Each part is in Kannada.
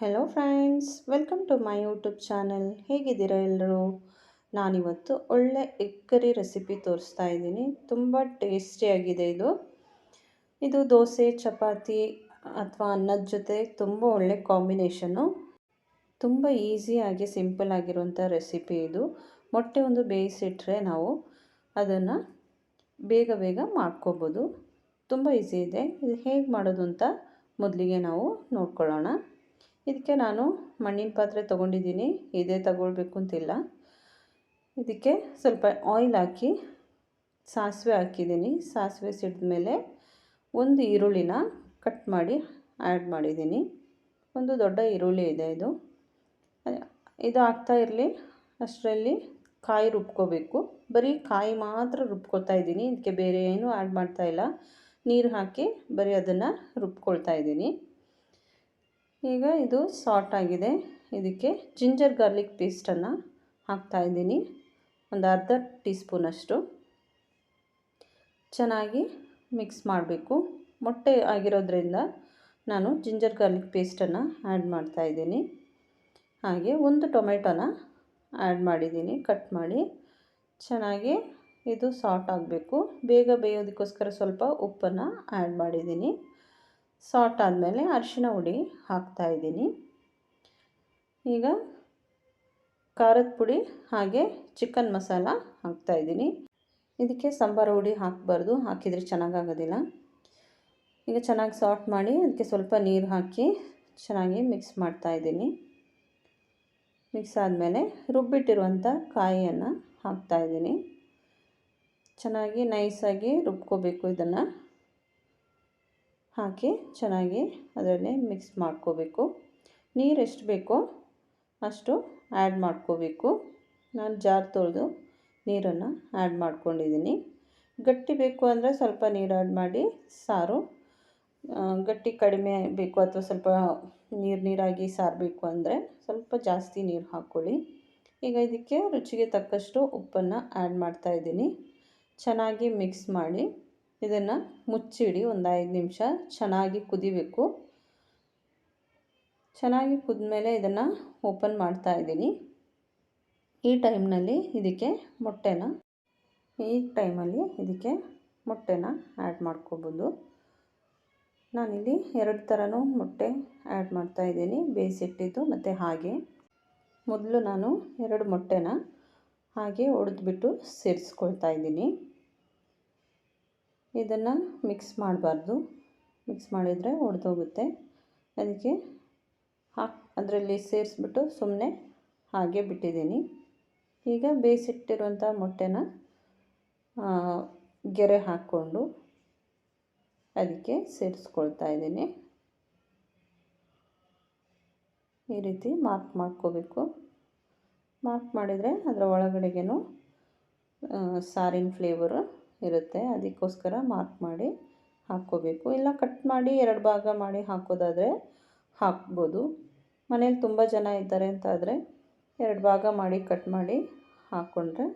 Hello friends welcome to my YouTube channel ಹೇಗಿದ್ದೀರಾ ಎಲ್ಲರೂ? ನಾನಿವತ್ತು ಒಳ್ಳೆ ಎಗ್ ಕರಿ ರೆಸಿಪಿ ತೋರಿಸ್ತಾ ಇದ್ದೀನಿ. ತುಂಬ ಟೇಸ್ಟಿಯಾಗಿದೆ ಇದು. ಇದು ದೋಸೆ, ಚಪಾತಿ ಅಥವಾ ಅನ್ನದ ಜೊತೆ ತುಂಬ ಒಳ್ಳೆ ಕಾಂಬಿನೇಷನು ತುಂಬ ಈಸಿಯಾಗಿ ಸಿಂಪಲ್ ಆಗಿರುವಂಥ ರೆಸಿಪಿ ಇದು. ಮೊಟ್ಟೆ ಒಂದು ಬೇಯಿಸಿಟ್ರೆ ನಾವು ಅದನ್ನು ಬೇಗ ಬೇಗ ಮಾಡ್ಕೋಬೋದು. ತುಂಬ ಈಸಿ ಇದೆ. ಇದು ಹೇಗೆ ಮಾಡೋದು ಅಂತ ಮೊದಲಿಗೆ ನಾವು ನೋಡ್ಕೊಳ್ಳೋಣ. ಇದಕ್ಕೆ ನಾನು ಮಣ್ಣಿನ ಪಾತ್ರೆ ತೊಗೊಂಡಿದ್ದೀನಿ. ಇದೇ ತಗೊಳ್ಬೇಕು ಅಂತಿಲ್ಲ. ಇದಕ್ಕೆ ಸ್ವಲ್ಪ ಆಯಿಲ್ ಹಾಕಿ, ಸಾಸಿವೆ ಹಾಕಿದ್ದೀನಿ. ಸಾಸಿವೆ ಸಿಡಿದ ಮೇಲೆ ಒಂದು ಈರುಳ್ಳಿನ ಕಟ್ ಮಾಡಿ ಆ್ಯಡ್ ಮಾಡಿದ್ದೀನಿ. ಒಂದು ದೊಡ್ಡ ಈರುಳ್ಳಿ ಇದೆ ಇದು. ಇದು ಹಾಕ್ತಾ ಇರಲಿ. ಅಷ್ಟರಲ್ಲಿ ಕಾಯಿ ರುಬ್ಕೋಬೇಕು. ಬರೀ ಕಾಯಿ ಮಾತ್ರ ರುಬ್ಕೊಳ್ತಾ ಇದ್ದೀನಿ. ಇದಕ್ಕೆ ಬೇರೆ ಏನೂ ಆ್ಯಡ್ ಮಾಡ್ತಾ ಇಲ್ಲ. ನೀರು ಹಾಕಿ ಬರೀ ಅದನ್ನು ರುಬ್ಕೊಳ್ತಾ ಇದ್ದೀನಿ. ಈಗ ಇದು ಸಾಟ್ ಆಗಿದೆ. ಇದಕ್ಕೆ ಜಿಂಜರ್ ಗಾರ್ಲಿಕ್ ಪೇಸ್ಟನ್ನು ಹಾಕ್ತಾಯಿದ್ದೀನಿ ಒಂದು ಅರ್ಧ ಟೀ ಸ್ಪೂನಷ್ಟು ಚೆನ್ನಾಗಿ ಮಿಕ್ಸ್ ಮಾಡಬೇಕು. ಮೊಟ್ಟೆ ಆಗಿರೋದ್ರಿಂದ ನಾನು ಜಿಂಜರ್ ಗಾರ್ಲಿಕ್ ಪೇಸ್ಟನ್ನು ಆ್ಯಡ್ ಮಾಡ್ತಾಯಿದ್ದೀನಿ ಹಾಗೆ ಒಂದು ಟೊಮೆಟೊನ ಆ್ಯಡ್ ಮಾಡಿದ್ದೀನಿ. ಕಟ್ ಮಾಡಿ. ಚೆನ್ನಾಗಿ ಇದು ಸಾಟ್ ಆಗಬೇಕು. ಬೇಗ ಬೇಯೋದಕ್ಕೋಸ್ಕರ ಸ್ವಲ್ಪ ಉಪ್ಪನ್ನು ಆ್ಯಡ್ ಮಾಡಿದ್ದೀನಿ. ಸಾಟ್ ಆದಮೇಲೆ ಅರಿಶಿನ ಹುಡಿ ಹಾಕ್ತಾಯಿದ್ದೀನಿ ಈಗ ಖಾರದ ಪುಡಿ ಹಾಗೆ ಚಿಕನ್ ಮಸಾಲ ಹಾಕ್ತಾಯಿದ್ದೀನಿ ಇದಕ್ಕೆ ಸಾಂಬಾರು ಹುಡಿ ಹಾಕಬಾರ್ದು, ಹಾಕಿದರೆ ಚೆನ್ನಾಗಾಗೋದಿಲ್ಲ. ಈಗ ಚೆನ್ನಾಗಿ ಸಾಟ್ ಮಾಡಿ ಅದಕ್ಕೆ ಸ್ವಲ್ಪ ನೀರು ಹಾಕಿ ಚೆನ್ನಾಗಿ ಮಿಕ್ಸ್ ಮಾಡ್ತಾಯಿದ್ದೀನಿ ಮಿಕ್ಸ್ ಆದಮೇಲೆ ರುಬ್ಬಿಟ್ಟಿರುವಂಥ ಕಾಯಿಯನ್ನು ಹಾಕ್ತಾಯಿದ್ದೀನಿ ಚೆನ್ನಾಗಿ ನೈಸಾಗಿ ರುಬ್ಕೋಬೇಕು ಇದನ್ನು. ಹಾಕಿ ಚೆನ್ನಾಗಿ ಅದರಲ್ಲಿ ಮಿಕ್ಸ್ ಮಾಡ್ಕೋಬೇಕು. ನೀರು ಎಷ್ಟು ಬೇಕೋ ಅಷ್ಟು ಆ್ಯಡ್ ಮಾಡ್ಕೋಬೇಕು. ನಾನು ಜಾರ್ ತೊಳೆದು ನೀರನ್ನು ಆ್ಯಡ್ ಮಾಡ್ಕೊಂಡಿದ್ದೀನಿ ಗಟ್ಟಿ ಬೇಕು ಅಂದರೆ ಸ್ವಲ್ಪ ನೀರು ಆ್ಯಡ್ ಮಾಡಿ ಸಾರು. ಗಟ್ಟಿ ಕಡಿಮೆ ಬೇಕು ಅಥವಾ ಸ್ವಲ್ಪ ನೀರು ನೀರಾಗಿ ಸಾರು ಬೇಕು ಅಂದರೆ ಸ್ವಲ್ಪ ಜಾಸ್ತಿ ನೀರು ಹಾಕ್ಕೊಳ್ಳಿ ಈಗ ಇದಕ್ಕೆ ರುಚಿಗೆ ತಕ್ಕಷ್ಟು ಉಪ್ಪನ್ನು ಆ್ಯಡ್ ಮಾಡ್ತಾಯಿದ್ದೀನಿ ಚೆನ್ನಾಗಿ ಮಿಕ್ಸ್ ಮಾಡಿ. ಇದನ್ನು ಮುಚ್ಚಿಡಿ ಒಂದು ಐದು ನಿಮಿಷ. ಚೆನ್ನಾಗಿ ಕುದಿಬೇಕು. ಚೆನ್ನಾಗಿ ಕುದ್ಮೇಲೆ ಇದನ್ನು ಓಪನ್ ಮಾಡ್ತಾ ಇದ್ದೀನಿ. ಈ ಟೈಮ್ನಲ್ಲಿ ಇದಕ್ಕೆ ಮೊಟ್ಟೆನ, ಈ ಟೈಮಲ್ಲಿ ಇದಕ್ಕೆ ಮೊಟ್ಟೆನ ಆ್ಯಡ್ ಮಾಡ್ಕೋಬೋದು. ನಾನಿಲ್ಲಿ ಎರಡು ಥರನೂ ಮೊಟ್ಟೆ ಆ್ಯಡ್ ಮಾಡ್ತಾಯಿದ್ದೀನಿ ಬೇಯಿಸಿಟ್ಟಿದ್ದು ಮತ್ತು ಹಾಗೆ. ಮೊದಲು ನಾನು ಎರಡು ಮೊಟ್ಟೆನ ಹಾಗೆ ಒಡೆದ್ಬಿಟ್ಟು ಸೇರಿಸ್ಕೊಳ್ತಾ ಇದ್ದೀನಿ. ಇದನ್ನು ಮಿಕ್ಸ್ ಮಾಡಬಾರ್ದು. ಮಿಕ್ಸ್ ಮಾಡಿದರೆ ಒಡೆದೋಗುತ್ತೆ. ಅದಕ್ಕೆ ಹಾಕಿ, ಅದರಲ್ಲಿ ಸೇರಿಸ್ಬಿಟ್ಟು ಸುಮ್ಮನೆ ಹಾಗೆ ಬಿಟ್ಟಿದ್ದೀನಿ. ಈಗ ಬೇಯಿಸಿಟ್ಟಿರುವಂಥ ಮೊಟ್ಟೆನ ಗೆರೆ ಹಾಕ್ಕೊಂಡು ಅದಕ್ಕೆ ಸೇರಿಸ್ಕೊಳ್ತಾ ಇದ್ದೀನಿ. ಈ ರೀತಿ ಮಾರ್ಕ್ ಮಾಡ್ಕೋಬೇಕು. ಮಾರ್ಕ್ ಮಾಡಿದರೆ ಅದರ ಒಳಗಡೆಗೇನು ಸಾರಿನ ಫ್ಲೇವರು ಇರುತ್ತೆ. ಅದಕ್ಕೋಸ್ಕರ ಮಾರ್ಕ್ ಮಾಡಿ ಹಾಕ್ಕೋಬೇಕು. ಇಲ್ಲ ಕಟ್ ಮಾಡಿ ಎರಡು ಭಾಗ ಮಾಡಿ ಹಾಕೋದಾದರೆ ಹಾಕ್ಬೋದು. ಮನೇಲಿ ತುಂಬ ಜನ ಇದ್ದಾರೆ ಅಂತ ಆದರೆ ಎರಡು ಭಾಗ ಮಾಡಿ ಕಟ್ ಮಾಡಿ ಹಾಕ್ಕೊಂಡ್ರೆ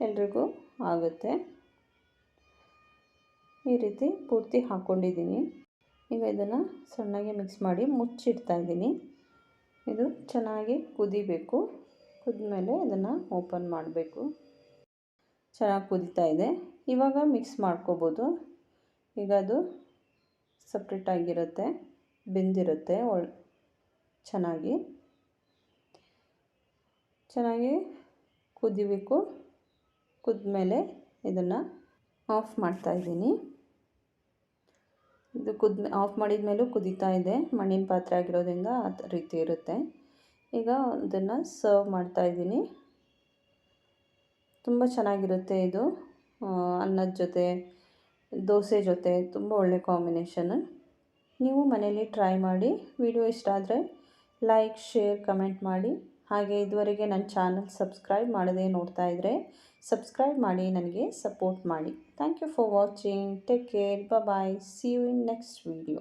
ಎಲ್ರಿಗೂ ಆಗುತ್ತೆ. ಈ ರೀತಿ ಪೂರ್ತಿ ಹಾಕ್ಕೊಂಡಿದ್ದೀನಿ ಈಗ ಇದನ್ನು ಸಣ್ಣಗೆ ಮಿಕ್ಸ್ ಮಾಡಿ ಮುಚ್ಚಿಡ್ತಾ ಇದ್ದೀನಿ. ಇದು ಚೆನ್ನಾಗಿ ಕುದಿಬೇಕು. ಕುದಿದ್ಮೇಲೆ ಇದನ್ನು ಓಪನ್ ಮಾಡಬೇಕು. ಚೆನ್ನಾಗಿ ಕುದೀತಾ ಇದೆ. ಇವಾಗ ಮಿಕ್ಸ್ ಮಾಡ್ಕೋಬೋದು. ಈಗ ಅದು ಸಪ್ರೇಟಾಗಿರುತ್ತೆ ಬೆಂದಿರುತ್ತೆ ಒಳ್, ಚೆನ್ನಾಗಿ. ಚೆನ್ನಾಗಿ ಕುದಿಬೇಕು. ಕುದ್ಮೇಲೆ ಇದನ್ನು ಆಫ್ ಮಾಡ್ತಾಯಿದ್ದೀನಿ ಇದು ಕುದ್ ಆಫ್ ಮಾಡಿದ ಮೇಲೂ ಕುದೀತಾ ಇದೆ. ಮಣ್ಣಿನ ಪಾತ್ರೆ ಆಗಿರೋದ್ರಿಂದ ಆ ರೀತಿ ಇರುತ್ತೆ. ಈಗ ಅದನ್ನು ಸರ್ವ್ ಮಾಡ್ತಾಯಿದ್ದೀನಿ ತುಂಬ ಚೆನ್ನಾಗಿರುತ್ತೆ ಇದು. ಅನ್ನದ ಜೊತೆ, ದೋಸೆ ಜೊತೆ ತುಂಬ ಒಳ್ಳೆ ಕಾಂಬಿನೇಷನ್. ನೀವು ಮನೇಲಿ ಟ್ರೈ ಮಾಡಿ, ವಿಡಿಯೋ ಇಷ್ಟ ಆದರೆ ಲೈಕ್, ಶೇರ್, ಕಮೆಂಟ್ ಮಾಡಿ. ಹಾಗೆ ಇದುವರೆಗೆ ನನ್ನ ಚಾನಲ್ ಸಬ್ಸ್ಕ್ರೈಬ್ ಮಾಡದೆ ನೋಡ್ತಾ ಇದ್ದರೆ ಸಬ್ಸ್ಕ್ರೈಬ್ ಮಾಡಿ, ನನಗೆ ಸಪೋರ್ಟ್ ಮಾಡಿ. Thank you for watching. Take care. Bye see you in next video